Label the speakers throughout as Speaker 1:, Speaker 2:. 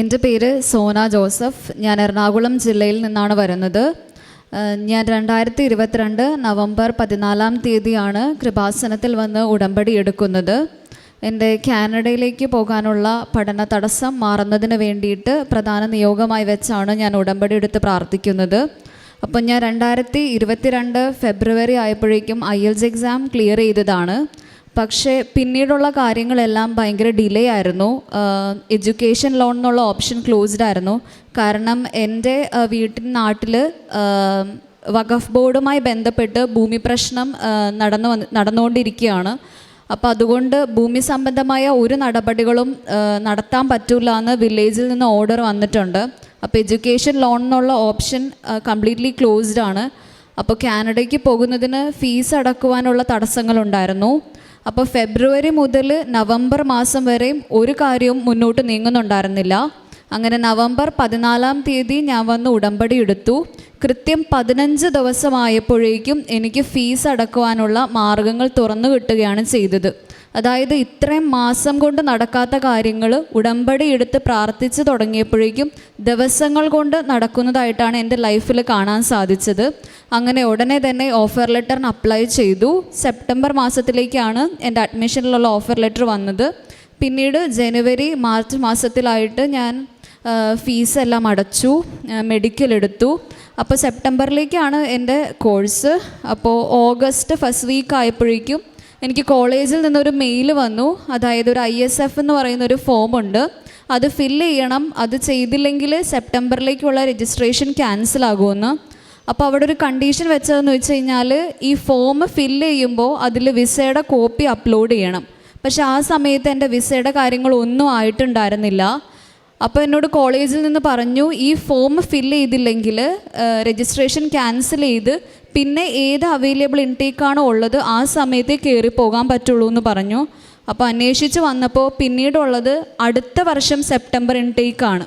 Speaker 1: എന്റെ പേര് സോന ജോസഫ്. ഞാൻ എറണാകുളം ജില്ലയിൽ നിന്നാണ് വരുന്നത്. ഞാൻ രണ്ടായിരത്തി ഇരുപത്തിരണ്ട് നവംബർ പതിനാലാം തീയതിയാണ് കൃപാസനത്തിൽ വന്ന് ഉടമ്പടി എടുക്കുന്നത്. എന്റെ കാനഡയിലേക്ക് പോകാനുള്ള പഠന തടസ്സം മാറുന്നതിന് വേണ്ടിയിട്ട് പ്രധാന നിയോഗമായി വെച്ചാണ് ഞാൻ ഉടമ്പടി എടുത്ത് പ്രാർത്ഥിക്കുന്നത്. അപ്പം ഞാൻ രണ്ടായിരത്തി ഇരുപത്തിരണ്ട് ഫെബ്രുവരി ആയപ്പോഴേക്കും ഐ എൽസ് എക്സാം ക്ലിയർ ചെയ്തതാണ്. പക്ഷേ പിന്നീടുള്ള കാര്യങ്ങളെല്ലാം ഭയങ്കര ഡിലേ ആയിരുന്നു. എഡ്യൂക്കേഷൻ ലോൺ എന്നുള്ള ഓപ്ഷൻ ക്ലോസ്ഡ് ആയിരുന്നു. കാരണം എന്റെ ആ, വീട്ടിൻ നാട്ടിൽ വഖഫ് ബോർഡുമായി ബന്ധപ്പെട്ട് ഭൂമി പ്രശ്നം നടന്നു വന്ന് നടന്നുകൊണ്ടിരിക്കുകയാണ്. അപ്പോൾ അതുകൊണ്ട് ഭൂമി സംബന്ധമായ ഒരു നടപടികളും നടത്താൻ പറ്റില്ല എന്ന് വില്ലേജിൽ നിന്ന് ഓർഡർ വന്നിട്ടുണ്ട്. അപ്പോൾ എഡ്യൂക്കേഷൻ ലോൺ എന്നുള്ള ഓപ്ഷൻ കംപ്ലീറ്റ്ലി ക്ലോസ്ഡ് ആണ്. അപ്പോൾ കാനഡയ്ക്ക് പോകുന്നതിന് ഫീസ് അടക്കുവാനുള്ള തടസ്സങ്ങളുണ്ടായിരുന്നു. അപ്പോൾ ഫെബ്രുവരി മുതൽ നവംബർ മാസം വരെയും ഒരു കാര്യവും മുന്നോട്ട് നീങ്ങുന്നുണ്ടായിരുന്നില്ല. അങ്ങനെ നവംബർ പതിനാലാം തീയതി ഞാൻ വന്ന് ഉടമ്പടി എടുത്തു. കൃത്യം പതിനഞ്ച് ദിവസമായപ്പോഴേക്കും എനിക്ക് ഫീസ് അടക്കുവാനുള്ള മാർഗങ്ങൾ തുറന്നു കിട്ടുകയാണ് ചെയ്തത്. അതായത് ഇത്രയും മാസം കൊണ്ട് നടക്കാത്ത കാര്യങ്ങൾ ഉടമ്പടി എടുത്ത് പ്രാർത്ഥിച്ച് തുടങ്ങിയപ്പോഴേക്കും ദിവസങ്ങൾ കൊണ്ട് നടക്കുന്നതായിട്ടാണ് എന്റെ ലൈഫിൽ കാണാൻ സാധിച്ചത്. അങ്ങനെ ഉടനെ തന്നെ ഓഫർ ലെറ്ററിന് അപ്ലൈ ചെയ്തു. സെപ്റ്റംബർ മാസത്തിലേക്കാണ് എന്റെ അഡ്മിഷനിലുള്ള ഓഫർ ലെറ്റർ വന്നത്. പിന്നീട് ജനുവരി മാർച്ച് മാസത്തിലായിട്ട് ഞാൻ ഫീസ് എല്ലാം അടച്ചു മെഡിക്കൽ എടുത്തു. അപ്പോൾ സെപ്റ്റംബറിലേക്കാണ് എന്റെ കോഴ്സ് അപ്പോൾ ഓഗസ്റ്റ് ഫസ്റ്റ് വീക്ക് ആയപ്പോഴേക്കും എനിക്ക് കോളേജിൽ നിന്നൊരു മെയിൽ വന്നു. അതായത് ഒരു ഐ എസ് എഫ് എന്ന് പറയുന്ന ഒരു ഫോമുണ്ട് അത് ഫില്ല് ചെയ്യണം. അത് ചെയ്തില്ലെങ്കിൽ സെപ്റ്റംബറിലേക്കുള്ള രജിസ്ട്രേഷൻ ക്യാൻസൽ ആകുമെന്ന്. അപ്പോൾ അവിടെ ഒരു കണ്ടീഷൻ വെച്ചതെന്ന് വെച്ച് കഴിഞ്ഞാൽ ഈ ഫോം ഫില്ല് ചെയ്യുമ്പോൾ അതിൽ വിസയുടെ കോപ്പി അപ്ലോഡ് ചെയ്യണം. പക്ഷെ ആ സമയത്ത് എന്റെ വിസയുടെ കാര്യങ്ങളൊന്നും ആയിട്ടുണ്ടായിരുന്നില്ല. അപ്പോൾ എന്നോട് കോളേജിൽ നിന്ന് പറഞ്ഞു ഈ ഫോം ഫില്ല് ചെയ്തില്ലെങ്കിൽ രജിസ്ട്രേഷൻ ക്യാൻസൽ ചെയ്ത് പിന്നെ ഏത് അവൈലബിൾ ഇൻടേക്കാണോ ഉള്ളത് ആ സമയത്തേ കയറി പോകാൻ പറ്റുള്ളൂ എന്ന് പറഞ്ഞു. അപ്പോൾ അന്വേഷിച്ച് വന്നപ്പോൾ പിന്നീടുള്ളത് അടുത്ത വർഷം സെപ്റ്റംബർ ഇൻടേക്കാണ്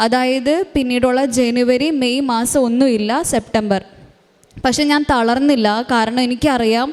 Speaker 1: അതായത് പിന്നീടുള്ള ജനുവരി മെയ് മാസം ഒന്നുമില്ല സെപ്റ്റംബർ. പക്ഷെ ഞാൻ തളർന്നില്ല. കാരണം എനിക്കറിയാം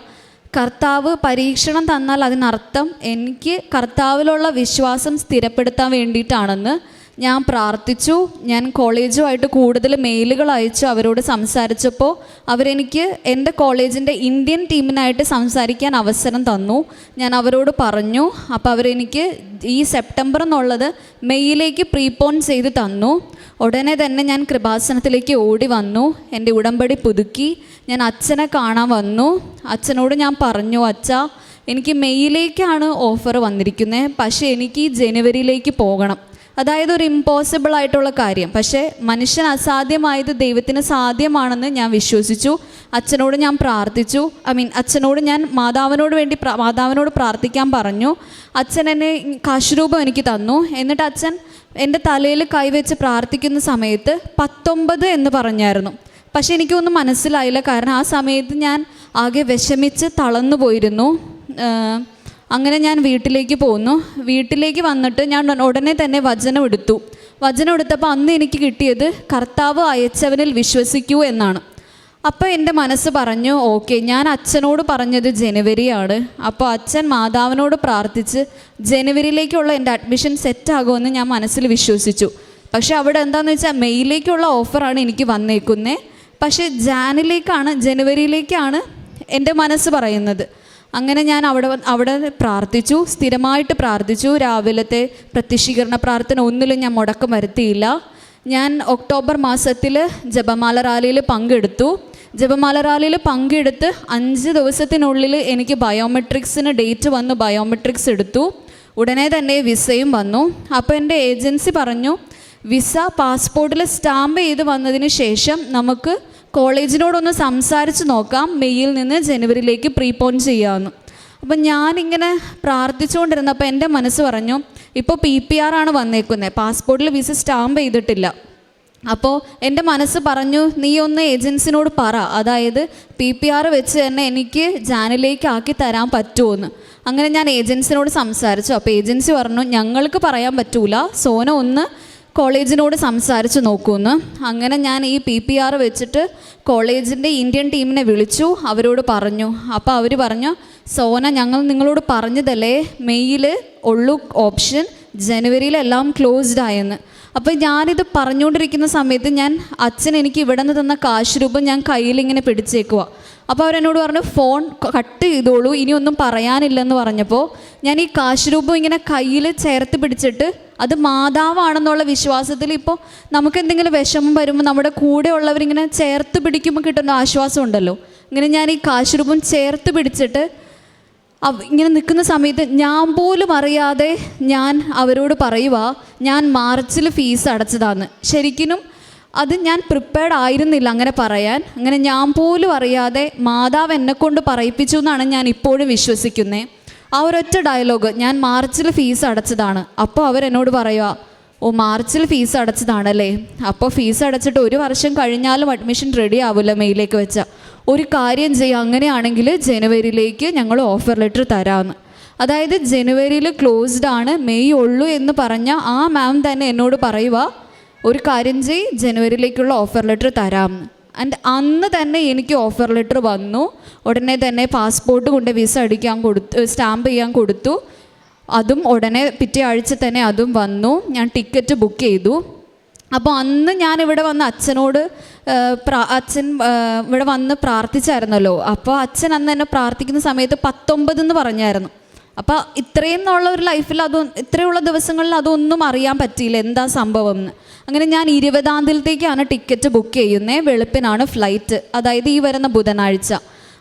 Speaker 1: കർത്താവ് പരീക്ഷണം തന്നാൽ അതിനർത്ഥം എനിക്ക് കർത്താവിലുള്ള വിശ്വാസം സ്ഥിരപ്പെടുത്താൻ വേണ്ടിയിട്ടാണെന്ന് ഞാൻ പ്രാർത്ഥിച്ചു. ഞാൻ കോളേജുമായിട്ട് കൂടുതൽ മെയിലുകൾ അയച്ചു അവരോട് സംസാരിച്ചപ്പോൾ അവരെനിക്ക് എന്റെ കോളേജിന്റെ ഇന്ത്യൻ ടീമിനായിട്ട് സംസാരിക്കാൻ അവസരം തന്നു. ഞാൻ അവരോട് പറഞ്ഞു അപ്പോൾ അവരെനിക്ക് ഈ സെപ്റ്റംബർ എന്നുള്ളത് മെയ്യിലേക്ക് പ്രീപോൺ ചെയ്ത് തന്നു. ഉടനെ തന്നെ ഞാൻ കൃപാസനത്തിലേക്ക് ഓടി വന്നു. എന്റെ ഉടമ്പടി പുതുക്കി. ഞാൻ അച്ഛനെ കാണാൻ വന്നു. അച്ഛനോട് ഞാൻ പറഞ്ഞു അച്ഛ എനിക്ക് മെയ്യിലേക്കാണ് ഓഫർ വന്നിരിക്കുന്നത്. പക്ഷേ എനിക്ക് ജനുവരിയിലേക്ക് പോകണം. അതായത് ഒരു ഇമ്പോസിബിൾ ആയിട്ടുള്ള കാര്യം. പക്ഷേ മനുഷ്യൻ അസാധ്യമായത് ദൈവത്തിന് സാധ്യമാണെന്ന് ഞാൻ വിശ്വസിച്ചു. അച്ഛനോട് ഞാൻ പ്രാർത്ഥിച്ചു. ഐ മീൻ അച്ഛനോട് ഞാൻ മാതാവിനോട് വേണ്ടി മാതാവിനോട് പ്രാർത്ഥിക്കാൻ പറഞ്ഞു. അച്ഛൻ എന്നെ കാശുരൂപം എനിക്ക് തന്നു. എന്നിട്ട് അച്ഛൻ എന്റെ തലയിൽ കൈവച്ച് പ്രാർത്ഥിക്കുന്ന സമയത്ത് പത്തൊമ്പത് എന്ന് പറഞ്ഞായിരുന്നു. പക്ഷെ എനിക്കൊന്നും മനസ്സിലായില്ല. കാരണം ആ സമയത്ത് ഞാൻ ആകെ വിഷമിച്ച് തളർന്നു പോയിരുന്നു അങ്ങനെ ഞാൻ വീട്ടിലേക്ക് പോന്നു. വീട്ടിലേക്ക് വന്നിട്ട് ഞാൻ ഉടനെ തന്നെ വചനം എടുത്തു. വചനം എടുത്തപ്പോൾ അന്ന് എനിക്ക് കിട്ടിയത് കർത്താവ് അയച്ചവനിൽ വിശ്വസിക്കൂ എന്നാണ്. അപ്പോൾ എന്റെ മനസ്സ് പറഞ്ഞു ഓക്കെ ഞാൻ അച്ഛനോട് പറഞ്ഞത് ജനുവരിയാണ്. അപ്പോൾ അച്ഛൻ മാതാവിനോട് പ്രാർത്ഥിച്ച് ജനുവരിയിലേക്കുള്ള എന്റെ അഡ്മിഷൻ സെറ്റാകുമെന്ന് ഞാൻ മനസ്സിൽ വിശ്വസിച്ചു. പക്ഷേ അവിടെ എന്താണെന്ന് വെച്ചാൽ മെയ്യിലേക്കുള്ള ഓഫറാണ് എനിക്ക് വന്നേക്കുന്നത് പക്ഷേ ജാനിലേക്കാണ് ജനുവരിയിലേക്കാണ് എന്റെ മനസ്സ് പറയുന്നത്. അങ്ങനെ ഞാൻ അവിടെ അവിടെ പ്രാർത്ഥിച്ചു സ്ഥിരമായിട്ട് പ്രാർത്ഥിച്ചു. രാവിലത്തെ പ്രത്യക്ഷീകരണ പ്രാർത്ഥന ഒന്നിലും ഞാൻ മുടക്കം വരുത്തിയില്ല. ഞാൻ ഒക്ടോബർ മാസത്തിൽ ജപമാല റാലിയിൽ പങ്കെടുത്തു. ജപമാല റാലിയിൽ പങ്കെടുത്ത് അഞ്ച് ദിവസത്തിനുള്ളിൽ എനിക്ക് ബയോമെട്രിക്സിന് ഡേറ്റ് വന്ന് ബയോമെട്രിക്സ് എടുത്തു. ഉടനെ തന്നെ വിസയും വന്നു. അപ്പോൾ എന്റെ ഏജൻസി പറഞ്ഞു വിസ പാസ്പോർട്ടിൽ സ്റ്റാമ്പ് ചെയ്ത് വന്നതിന് ശേഷം നമുക്ക് കോളേജിനോടൊന്ന് സംസാരിച്ച് നോക്കാം. മെയ്യിൽ നിന്ന് ജനുവരിയിലേക്ക് പ്രീപോൺ ചെയ്യാമെന്ന് അപ്പം ഞാനിങ്ങനെ പ്രാർത്ഥിച്ചുകൊണ്ടിരുന്നപ്പോൾ എന്റെ മനസ്സ് പറഞ്ഞു ഇപ്പോൾ പി പി ആർ ആണ് വന്നേക്കുന്നത് പാസ്പോർട്ടിൽ വിസ സ്റ്റാമ്പ് ചെയ്തിട്ടില്ല. അപ്പോൾ എന്റെ മനസ്സ് പറഞ്ഞു നീ ഒന്ന് ഏജൻസിനോട് പറ. അതായത് പി പി ആർ വെച്ച് തന്നെ എനിക്ക് ജാനിലേക്ക് ആക്കി തരാൻ പറ്റുമെന്ന് അങ്ങനെ ഞാൻ ഏജൻസിനോട് സംസാരിച്ചു. അപ്പോൾ ഏജൻസി പറഞ്ഞു ഞങ്ങൾക്ക് പറയാൻ പറ്റൂല. സോന ഒന്ന് കോളേജിനോട് സംസാരിച്ച് നോക്കുമെന്ന് അങ്ങനെ ഞാൻ ഈ പി പി ആർ വെച്ചിട്ട് കോളേജിന്റെ ഇന്ത്യൻ ടീമിനെ വിളിച്ചു അവരോട് പറഞ്ഞു. അപ്പോൾ അവർ പറഞ്ഞു സോന ഞങ്ങൾ നിങ്ങളോട് പറഞ്ഞതല്ലേ മെയ്യിൽ ഉള്ളു ഓപ്ഷൻ ജനുവരിയിലെല്ലാം ക്ലോസ്ഡ് ആയെന്ന്. അപ്പോൾ ഞാനിത് പറഞ്ഞുകൊണ്ടിരിക്കുന്ന സമയത്ത് ഞാൻ അച്ഛൻ എനിക്ക് ഇവിടെ നിന്ന് തന്ന കാശ് രൂപം ഞാൻ കയ്യിലിങ്ങനെ പിടിച്ചേക്കുക അപ്പോൾ അവരെന്നോട് പറഞ്ഞു ഫോൺ കട്ട് ചെയ്തോളൂ ഇനിയൊന്നും പറയാനില്ലെന്ന് പറഞ്ഞപ്പോൾ ഞാൻ ഈ കാശ് രൂപം ഇങ്ങനെ കയ്യിൽ ചേർത്ത് പിടിച്ചിട്ട് അത് മാതാവാണെന്നുള്ള വിശ്വാസത്തിൽ ഇപ്പോൾ നമുക്ക് എന്തെങ്കിലും വിഷമം വരുമ്പോൾ നമ്മുടെ കൂടെ ഉള്ളവരിങ്ങനെ ചേർത്ത് പിടിക്കുമ്പോൾ കിട്ടുന്ന ആശ്വാസം ഉണ്ടല്ലോ. ഇങ്ങനെ ഞാൻ ഈ കാശുരൂപം ചേർത്ത് പിടിച്ചിട്ട് ഇങ്ങനെ നിൽക്കുന്ന സമയത്ത് ഞാൻ പോലും അറിയാതെ ഞാൻ അവരോട് പറയുക ഞാൻ മാർച്ചിൽ ഫീസ് അടച്ചതാന്ന്. ശരിക്കും അത് ഞാൻ പ്രിപ്പയർഡ് ആയിരുന്നില്ല അങ്ങനെ പറയാൻ. അങ്ങനെ ഞാൻ പോലും അറിയാതെ മാതാവ് എന്നെ കൊണ്ട് പറയിപ്പിച്ചു എന്നാണ് ഞാൻ ഇപ്പോഴും വിശ്വസിക്കുന്നത് ആ ഒരൊറ്റ ഡയലോഗ് ഞാൻ മാർച്ചിൽ ഫീസ് അടച്ചതാണ്. അപ്പോൾ അവരെന്നോട് പറയുക ഓ മാർച്ചിൽ ഫീസ് അടച്ചതാണല്ലേ? അപ്പോൾ ഫീസ് അടച്ചിട്ട് ഒരു വർഷം കഴിഞ്ഞാലും അഡ്മിഷൻ റെഡി ആവില്ല മെയിലേക്ക് വെച്ച. ഒരു കാര്യം ചെയ്യുക അങ്ങനെയാണെങ്കിൽ ജനുവരിയിലേക്ക് ഞങ്ങൾ ഓഫർ ലെറ്റർ തരാമെന്ന് അതായത് ജനുവരിയിൽ ക്ലോസ്ഡ് ആണ് മെയ് ഉള്ളൂ എന്ന് പറഞ്ഞ ആ മാം തന്നെ എന്നോട് പറയുക ഒരു കാര്യം ചെയ് ജനുവരിയിലേക്കുള്ള ഓഫർ ലെറ്റർ തരാമെന്ന് ആൻഡ് അന്ന് തന്നെ എനിക്ക് ഓഫർ ലെറ്റർ വന്നു. ഉടനെ തന്നെ പാസ്പോർട്ട് കൊണ്ട് വിസ അടിക്കാൻ കൊടുത്തു സ്റ്റാമ്പ് ചെയ്യാൻ കൊടുത്തു. അതും ഉടനെ പിറ്റേ ആഴ്ച തന്നെ അതും വന്നു. ഞാൻ ടിക്കറ്റ് ബുക്ക് ചെയ്തു. അപ്പോൾ അന്ന് ഞാൻ ഇവിടെ വന്ന് അച്ഛനോട് അച്ഛൻ ഇവിടെ വന്ന് പ്രാർത്ഥിച്ചായിരുന്നല്ലോ. അപ്പോൾ അച്ഛൻ അന്ന് എന്നെ പ്രാർത്ഥിക്കുന്ന സമയത്ത് പത്തൊമ്പതെന്ന് പറഞ്ഞായിരുന്നു. അപ്പോൾ ഇത്രയും നാളുള്ള ഒരു ലൈഫിൽ അത് ഇത്രയുള്ള ദിവസങ്ങളിൽ അതൊന്നും അറിയാൻ പറ്റിയില്ല. എന്താ സംഭവം എന്ന് അങ്ങനെ ഞാൻ ഇരുപതാം തീയതിയിലേക്കാണ് ടിക്കറ്റ് ബുക്ക് ചെയ്യുന്നത് വെളുപ്പിനാണ് ഫ്ലൈറ്റ് അതായത് ഈ വരുന്ന ബുധനാഴ്ച.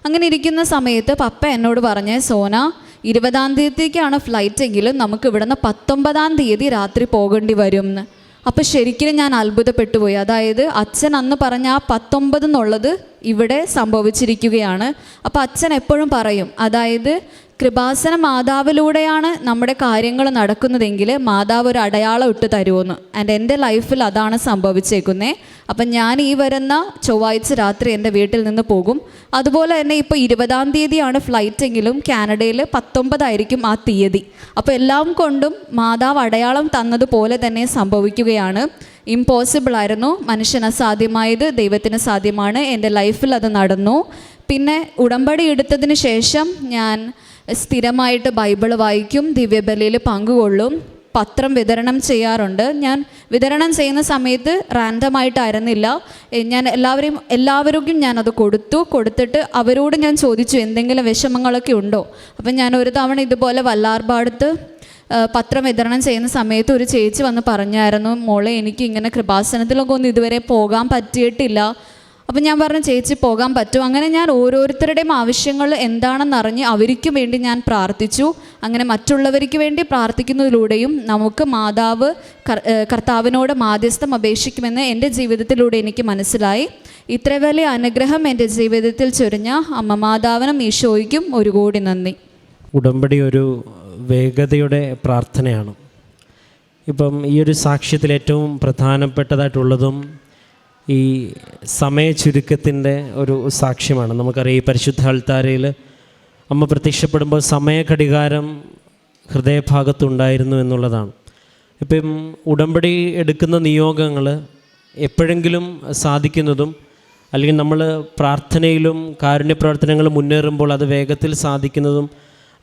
Speaker 1: അങ്ങനെ ഇരിക്കുന്ന സമയത്ത് പപ്പ എന്നോട് പറഞ്ഞേ സോന ഇരുപതാം തീയതിക്കാണ് ഫ്ലൈറ്റ് എങ്കിലും നമുക്ക് ഇവിടുന്ന് പത്തൊമ്പതാം തീയതി രാത്രി പോകേണ്ടി വരും എന്ന് അപ്പോൾ ശരിക്കും ഞാൻ അത്ഭുതപ്പെട്ടു പോയി അതായത് അച്ഛൻ അന്ന് പറഞ്ഞ ആ പത്തൊമ്പത് എന്നുള്ളത് ഇവിടെ സംഭവിച്ചിരിക്കുകയാണ്. അപ്പോൾ അച്ഛൻ എപ്പോഴും പറയും അതായത് കൃപാസന മാതാവിലൂടെയാണ് നമ്മുടെ കാര്യങ്ങൾ നടക്കുന്നതെങ്കിൽ മാതാവ് ഒരു അടയാളം ഇട്ട് തരുമെന്ന് ആൻഡ് എന്റെ ലൈഫിൽ അതാണ് സംഭവിച്ചേക്കുന്നത് അപ്പം ഞാൻ ഈ വരുന്ന ചൊവ്വാഴ്ച രാത്രി എന്റെ വീട്ടിൽ നിന്ന് പോകും. അതുപോലെ തന്നെ ഇപ്പോൾ ഇരുപതാം തീയതിയാണ് ഫ്ലൈറ്റെങ്കിലും കാനഡയിൽ പത്തൊമ്പതായിരിക്കും ആ തീയതി. അപ്പോൾ എല്ലാം കൊണ്ടും മാതാവ് അടയാളം തന്നതുപോലെ തന്നെ സംഭവിക്കുകയാണ്. ഇമ്പോസിബിൾ ആയിരുന്നു. മനുഷ്യന് അസാധ്യമായത് ദൈവത്തിന് സാധ്യമാണ്. എന്റെ ലൈഫിൽ അത് നടന്നു. പിന്നെ ഉടമ്പടി എടുത്തതിന് ശേഷം ഞാൻ സ്ഥിരമായിട്ട് ബൈബിൾ വായിക്കും ദിവ്യബലിയിൽ പങ്കുകൊള്ളും പത്രം വിതരണം ചെയ്യാറുണ്ട്. ഞാൻ വിതരണം ചെയ്യുന്ന സമയത്ത് റാൻഡമായിട്ടായിരുന്നില്ല. ഞാൻ എല്ലാവരെയും എല്ലാവർക്കും ഞാനത് കൊടുത്തു. കൊടുത്തിട്ട് അവരോട് ഞാൻ ചോദിച്ചു എന്തെങ്കിലും വിഷമങ്ങളൊക്കെ ഉണ്ടോ? അപ്പം ഞാൻ ഒരു തവണ ഇതുപോലെ വല്ലാർപാടത്ത് പത്രം വിതരണം ചെയ്യുന്ന സമയത്ത് ഒരു ചേച്ചി വന്ന് പറഞ്ഞായിരുന്നു മോളെ എനിക്ക് ഇങ്ങനെ കൃപാസനത്തിലൊക്കെ ഒന്നും ഇതുവരെ പോകാൻ പറ്റിയിട്ടില്ല. അപ്പം ഞാൻ പറഞ്ഞു ചേച്ചി പോകാൻ പറ്റും. അങ്ങനെ ഞാൻ ഓരോരുത്തരുടെയും ആവശ്യങ്ങൾ എന്താണെന്ന് അറിഞ്ഞ് അവർക്ക് വേണ്ടി ഞാൻ പ്രാർത്ഥിച്ചു. അങ്ങനെ മറ്റുള്ളവർക്ക് വേണ്ടി പ്രാർത്ഥിക്കുന്നതിലൂടെയും നമുക്ക് മാതാവ് കർത്താവിനോട് മാധ്യസ്ഥം അപേക്ഷിക്കുമെന്ന് എന്റെ ജീവിതത്തിലൂടെ എനിക്ക് മനസ്സിലായി. ഇത്ര വലിയ അനുഗ്രഹം എന്റെ ജീവിതത്തിൽ ചൊരിഞ്ഞ അമ്മ മാതാവിനും ഈശോയ്ക്കും ഒരു കോടി നന്ദി.
Speaker 2: ഉടമ്പടി ഒരു വേഗതയുടെ പ്രാർത്ഥനയാണ്. ഇപ്പം ഈ ഒരു സാക്ഷ്യത്തിൽ ഏറ്റവും പ്രധാനപ്പെട്ടതായിട്ടുള്ളതും ഈ സമയ ചുരുക്കത്തിന്റെ ഒരു സാക്ഷ്യമാണ്. നമുക്കറിയാം ഈ പരിശുദ്ധ അൾത്താരയിൽ അമ്മ പ്രത്യക്ഷപ്പെടുമ്പോൾ സമയഘടികാരം ഹൃദയഭാഗത്തുണ്ടായിരുന്നു എന്നുള്ളതാണ്. ഇപ്പം ഉടമ്പടി എടുക്കുന്ന നിയോഗങ്ങൾ എപ്പോഴെങ്കിലും സാധിക്കുന്നതും അല്ലെങ്കിൽ നമ്മൾ പ്രാർത്ഥനയിലും കാരുണ്യ പ്രവർത്തനങ്ങളും മുന്നേറുമ്പോൾ അത് വേഗത്തിൽ സാധിക്കുന്നതും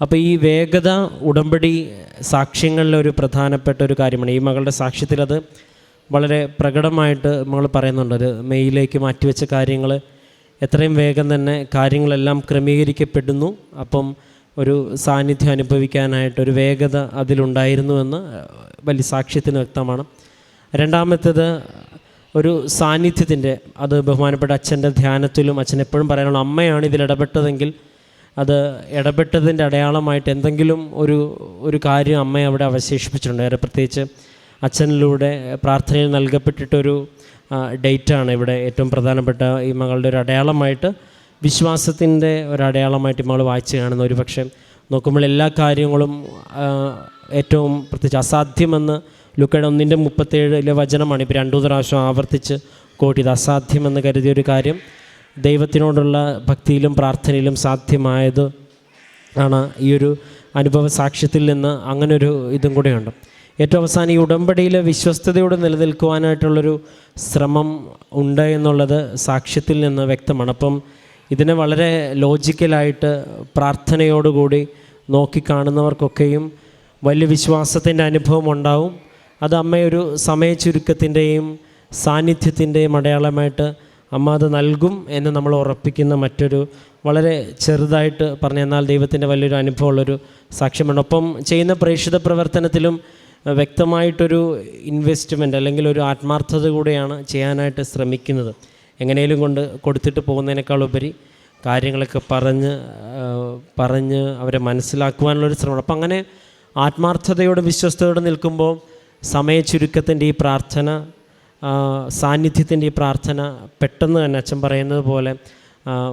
Speaker 2: അപ്പോൾ ഈ വേഗത ഉടമ്പടി സാക്ഷ്യങ്ങളിലെ ഒരു പ്രധാനപ്പെട്ട ഒരു കാര്യമാണ്. ഈ മകളുടെ സാക്ഷ്യത്തിൽ അത് വളരെ പ്രകടമായിട്ട് നമ്മൾ പറയുന്നുണ്ട്. ഒരു മെയിലേക്ക് മാറ്റിവെച്ച കാര്യങ്ങൾ എത്രയും വേഗം തന്നെ കാര്യങ്ങളെല്ലാം ക്രമീകരിക്കപ്പെടുന്നു. അപ്പം ഒരു സാന്നിധ്യം അനുഭവിക്കാനായിട്ട് ഒരു വേഗത അതിലുണ്ടായിരുന്നുവെന്ന് വലിയ സാക്ഷ്യത്തിന് വ്യക്തമാണ്. രണ്ടാമത്തേത് ഒരു സാന്നിധ്യത്തിന്റെ അത് ബഹുമാനപ്പെട്ട അച്ഛന്റെ ധ്യാനത്തിലും അച്ഛൻ എപ്പോഴും പറയാനുള്ള അമ്മയാണ് ഇതിൽ ഇടപെട്ടതെങ്കിൽ അത് ഇടപെട്ടതിന്റെ അടയാളമായിട്ട് എന്തെങ്കിലും ഒരു ഒരു കാര്യം അമ്മയെ അവിടെ അവശേഷിപ്പിച്ചിട്ടുണ്ട്. ഏറെ പ്രത്യേകിച്ച് അച്ഛനിലൂടെ പ്രാർത്ഥനയിൽ നൽകപ്പെട്ടിട്ടൊരു ഡേറ്റാണ് ഇവിടെ ഏറ്റവും പ്രധാനപ്പെട്ട ഈ മകളുടെ ഒരു അടയാളമായിട്ട് വിശ്വാസത്തിന്റെ ഒരു അടയാളമായിട്ട് മകൾ വായിച്ചു കാണുന്ന ഒരു പക്ഷേ നോക്കുമ്പോൾ എല്ലാ കാര്യങ്ങളും ഏറ്റവും പ്രത്യേകിച്ച് അസാധ്യമെന്ന് ലുക്കയുടെ ഒന്നിന്റെ മുപ്പത്തേഴിലെ വചനമാണ്. ഇപ്പോൾ രണ്ടു പ്രാവശ്യം ആവർത്തിച്ച് കോട്ടിയത് അസാധ്യമെന്ന് കരുതിയ ഒരു കാര്യം ദൈവത്തിനോടുള്ള ഭക്തിയിലും പ്രാർത്ഥനയിലും സാധ്യമായത് ആണ് ഈ ഒരു അനുഭവ സാക്ഷ്യത്തിൽ നിന്ന് അങ്ങനൊരു ഇതും കൂടെയുണ്ട്. ഏറ്റവും അവസാനം ഈ ഉടമ്പടിയിൽ വിശ്വസ്തയോടെ നിലനിൽക്കുവാനായിട്ടുള്ളൊരു ശ്രമം ഉണ്ട് എന്നുള്ളത് സാക്ഷ്യത്തിൽ നിന്ന് വ്യക്തമാണ്. അപ്പം ഇതിനെ വളരെ ലോജിക്കലായിട്ട് പ്രാർത്ഥനയോടുകൂടി നോക്കിക്കാണുന്നവർക്കൊക്കെയും വലിയ വിശ്വാസത്തിന്റെ അനുഭവം ഉണ്ടാവും. അത് അമ്മയൊരു സമയ ചുരുക്കത്തിന്റെയും സാന്നിധ്യത്തിന്റെയും അടയാളമായിട്ട് അമ്മ അത് നൽകും എന്ന് നമ്മൾ ഉറപ്പിക്കുന്ന മറ്റൊരു വളരെ ചെറുതായിട്ട് പറഞ്ഞു എന്നാൽ ദൈവത്തിന്റെ വലിയൊരു അനുഭവമുള്ളൊരു സാക്ഷ്യമാണ്. ഒപ്പം ചെയ്യുന്ന പ്രേക്ഷിത പ്രവർത്തനത്തിലും വ്യക്തമായിട്ടൊരു ഇൻവെസ്റ്റ്മെന്റ് അല്ലെങ്കിൽ ഒരു ആത്മാർത്ഥത കൂടെയാണ് ചെയ്യാനായിട്ട് ശ്രമിക്കുന്നത്. എങ്ങനെയും കൊണ്ട് കൊടുത്തിട്ട് പോകുന്നതിനേക്കാൾ ഉപരി കാര്യങ്ങളൊക്കെ പറഞ്ഞ് പറഞ്ഞ് അവരെ മനസ്സിലാക്കുവാനുള്ളൊരു ശ്രമം അപ്പം അങ്ങനെ ആത്മാർത്ഥതയോടും വിശ്വസ്തയോടെ നിൽക്കുമ്പോൾ സമയ ചുരുക്കത്തിന്റെ ഈ പ്രാർത്ഥന സാന്നിധ്യത്തിന്റെ ഈ പ്രാർത്ഥന പെട്ടെന്ന് തന്നെ അച്ഛൻ പറയുന്നത് പോലെ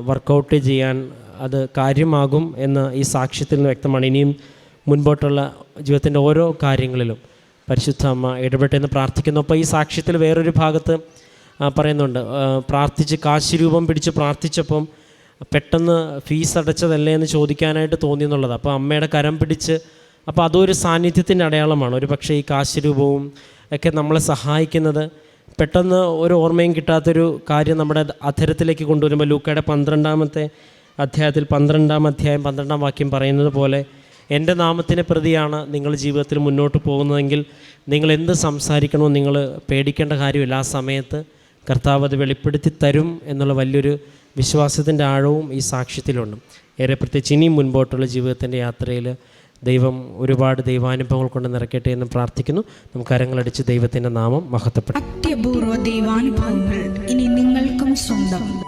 Speaker 2: വർക്കൗട്ട് ചെയ്യാൻ അത് കാര്യമാകും എന്ന് ഈ സാക്ഷ്യത്തിൽ നിന്ന് വ്യക്തമാണ്. ഇനിയും മുൻപോട്ടുള്ള ജീവിതത്തിന്റെ ഓരോ കാര്യങ്ങളിലും പരിശുദ്ധ അമ്മ ഇടപെട്ടെന്ന് പ്രാർത്ഥിക്കുന്നു. അപ്പോൾ ഈ സാക്ഷ്യത്തിൽ വേറൊരു ഭാഗത്ത് പറയുന്നുണ്ട്. പ്രാർത്ഥിച്ച് കാശ് രൂപം പിടിച്ച് പ്രാർത്ഥിച്ചപ്പം പെട്ടെന്ന് ഫീസ് അടച്ചതല്ലേ എന്ന് ചോദിക്കാനായിട്ട് തോന്നി എന്നുള്ളത്. അപ്പോൾ അമ്മയുടെ കരം പിടിച്ച് അപ്പോൾ അതൊരു സാന്നിധ്യത്തിന്റെ അടയാളമാണ്. ഒരു പക്ഷേ ഈ കാശ് രൂപവും ഒക്കെ നമ്മളെ സഹായിക്കുന്നത് പെട്ടെന്ന് ഒരു ഓർമ്മയും കിട്ടാത്തൊരു കാര്യം നമ്മുടെ അധരത്തിലേക്ക് കൊണ്ടുവരുമ്പോൾ ലൂക്കയുടെ പന്ത്രണ്ടാമത്തെ അധ്യായത്തിൽ പന്ത്രണ്ടാം അധ്യായം പന്ത്രണ്ടാം വാക്യം പറയുന്നത് പോലെ എന്റെ നാമത്തിനെ പ്രതിയാണ് നിങ്ങൾ ജീവിതത്തിൽ മുന്നോട്ട് പോകുന്നതെങ്കിൽ നിങ്ങൾ എന്ത് സംസാരിക്കണമോ നിങ്ങൾ പേടിക്കേണ്ട കാര്യമില്ല. ആ സമയത്ത് കർത്താവ് അത് വെളിപ്പെടുത്തി തരും എന്നുള്ള വലിയൊരു വിശ്വാസത്തിന്റെ ആഴവും ഈ സാക്ഷ്യത്തിലുണ്ട്. ഏറെ പ്രത്യേകിച്ച് ഇനിയും മുൻപോട്ടുള്ള ജീവിതത്തിന്റെ യാത്രയിൽ ദൈവം ഒരുപാട് ദൈവാനുഭവങ്ങൾ കൊണ്ട് നിറയ്ക്കട്ടെ എന്ന് പ്രാർത്ഥിക്കുന്നു. നമുക്ക് കരങ്ങളടിച്ച് ദൈവത്തിന്റെ നാമം മഹത്വപ്പെടും
Speaker 3: അത്യപൂർവ ദൈവാനുഭവങ്ങൾ ഇനി നിങ്ങൾക്കും സ്വന്തം.